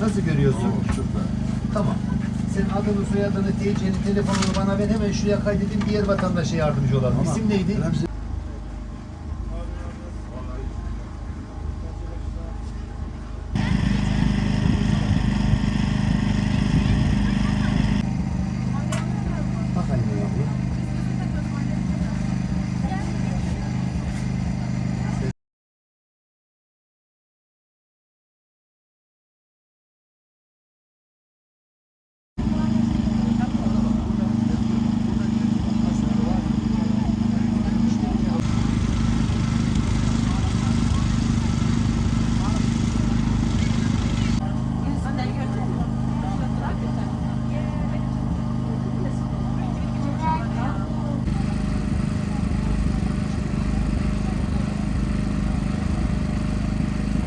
Nasıl görüyorsun? Oo, süper. Tamam. Sen adını, soyadını, TC'ni, telefonunu bana ver. Hemen şuraya kaydedeyim. Diğer vatandaşa yardımcı olalım. Tamam. İsim neydi? Remzi- Bak anne yavrum.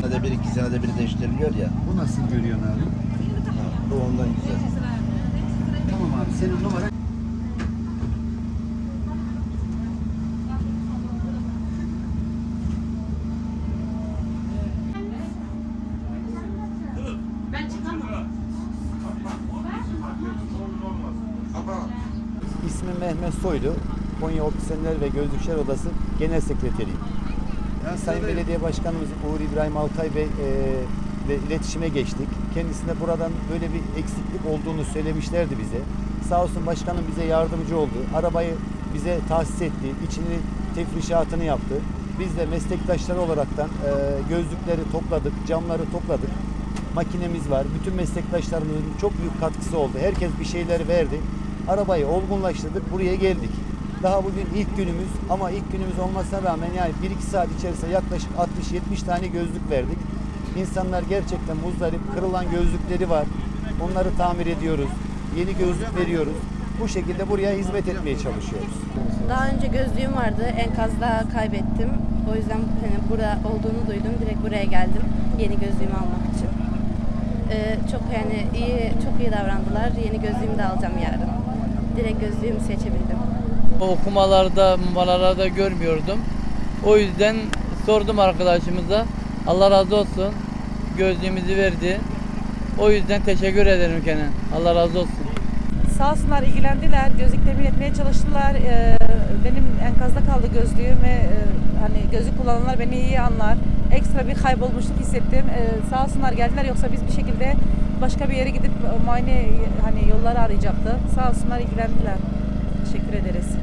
Senede bir, iki senede bir değiştiriliyor ya. Bu nasıl görüyorsun abi? Ha, bu ondan güzel. Tamam abi. Senin numaran İsmim Mehmet Soylu. Konya Optisyenler ve Gözlükçüler Odası Genel Sekreteriyim. Sayın Belediye Başkanımız Uğur İbrahim Altay Bey e, ile iletişime geçtik. Kendisine buradan böyle bir eksiklik olduğunu söylemişlerdi bize. Sağ olsun başkanım bize yardımcı oldu. Arabayı bize tahsis etti. İçini tefrişatını yaptı. Biz de meslektaşları olaraktan e, gözlükleri topladık, camları topladık. Makinemiz var. Bütün meslektaşlarımızın çok büyük katkısı oldu. Herkes bir şeyler verdi. Arabayı olgunlaştırdık. Buraya geldik. Daha bugün ilk günümüz ama ilk günümüz olmasına rağmen yani 1-2 saat içerisinde yaklaşık 60-70 tane gözlük verdik. İnsanlar gerçekten muzdarip, kırılan gözlükleri var. Onları tamir ediyoruz. Yeni gözlük veriyoruz. Bu şekilde buraya hizmet etmeye çalışıyoruz. Daha önce gözlüğüm vardı. Enkazda kaybettim. O yüzden hani burada olduğunu duydum. Direkt buraya geldim. Yeni gözlüğümü almak için. Ee, çok yani iyi, çok iyi davrandılar. Yeni gözlüğümü de alacağım yarın. Direkt gözlüğümü seçebildim. Okumalarda, numaralarda görmüyordum. O yüzden sordum arkadaşımıza. Allah razı olsun. Gözlüğümüzü verdi. O yüzden teşekkür ederim Kenan. Allah razı olsun. Sağ olsunlar ilgilendiler, gözlük temin etmeye çalıştılar. Ee, benim enkazda kaldı gözlüğüm ve e, hani gözlük kullananlar beni iyi anlar. Ekstra bir kaybolmuşluk hissettim. Ee, sağ olsunlar geldiler yoksa biz bir şekilde başka bir yere gidip e, muayene hani yolları arayacaktı. Sağ olsunlar ilgilendiler. Teşekkür ederiz.